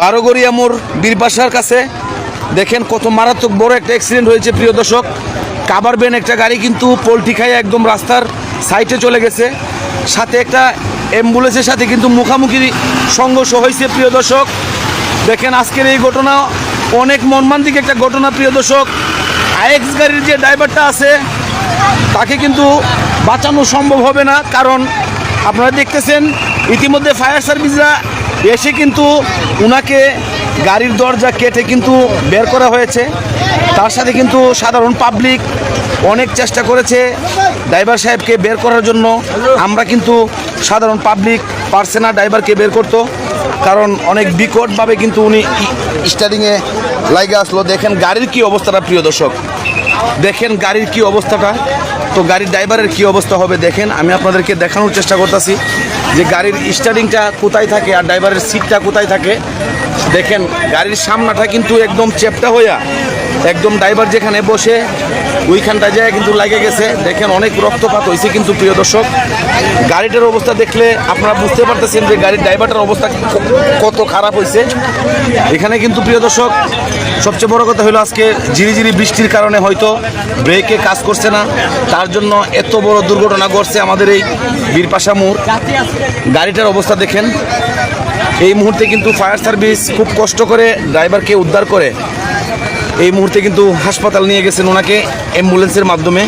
বারোগড়িয়া মোড় বীরবাসার কাছে। দেখেন কত মারাত্মক বড় একটা অ্যাক্সিডেন্ট হয়েছে, প্রিয় দর্শক। কাবার বেন একটা গাড়ি কিন্তু পোলট্রি খাইয়ে একদম রাস্তার সাইডে চলে গেছে। সাথে একটা অ্যাম্বুলেন্সের সাথে কিন্তু মুখামুখি সংঘর্ষ হয়েছে, প্রিয় দর্শক। দেখেন আজকের এই ঘটনা অনেক মর্মান্তিক একটা ঘটনা, প্রিয় দর্শক। আইএক্স গাড়ির যে ড্রাইভারটা আছে, তাকে কিন্তু বাঁচানো সম্ভব হবে না। কারণ আপনারা দেখতেছেন, ইতিমধ্যে ফায়ার সার্ভিসরা এসে কিন্তু উনাকে গাড়ির দরজা কেটে কিন্তু বের করা হয়েছে। তার সাথে কিন্তু সাধারণ পাবলিক অনেক চেষ্টা করেছে ড্রাইভার সাহেবকে বের করার জন্য। আমরা কিন্তু সাধারণ পাবলিক পারছে না ড্রাইভারকে বের করতো। কারণ অনেক বিকটভাবে কিন্তু উনি স্টারিংয়ে লাইগে আসলো। দেখেন গাড়ির কি অবস্থাটা প্রিয় দর্শক। দেখেন গাড়ির কি অবস্থাটা। তো গাড়ির ড্রাইভারের কি অবস্থা হবে দেখেন, আমি আপনাদেরকে দেখানোর চেষ্টা করতেছি যে গাড়ির স্টারিংটা কোথায় থাকে আর ড্রাইভারের সিটটা কোথায় থাকে। দেখেন, গাড়ির সামনাটা কিন্তু একদম চেপটা হইয়া একদম ড্রাইভার যেখানে বসে ওইখানটা যায় কিন্তু লাগে গেছে। দেখেন অনেক রক্তপাত হয়েছে কিন্তু প্রিয় দর্শক। গাড়িটার অবস্থা দেখলে আপনারা বুঝতে পারতেছেন যে গাড়ির ড্রাইভারটার অবস্থা কত খারাপ হয়েছে এখানে কিন্তু প্রিয় দর্শক, সবচেয়ে বড় কথা হলো আজকে ঝিরিঝিরি বৃষ্টির কারণে হয়তো ব্রেকে কাজ করছে না। তার জন্য এত বড় দুর্ঘটনা ঘটছে আমাদের এই বীরপাশা মোড়। গাড়িটার অবস্থা দেখেন। এই মুহূর্তে কিন্তু ফায়ার সার্ভিস খুব কষ্ট করে ড্রাইভারকে উদ্ধার করে। এই মুহূর্তে কিন্তু হাসপাতাল নিয়ে গেছেন ওনাকে অ্যাম্বুলেন্সের মাধ্যমে।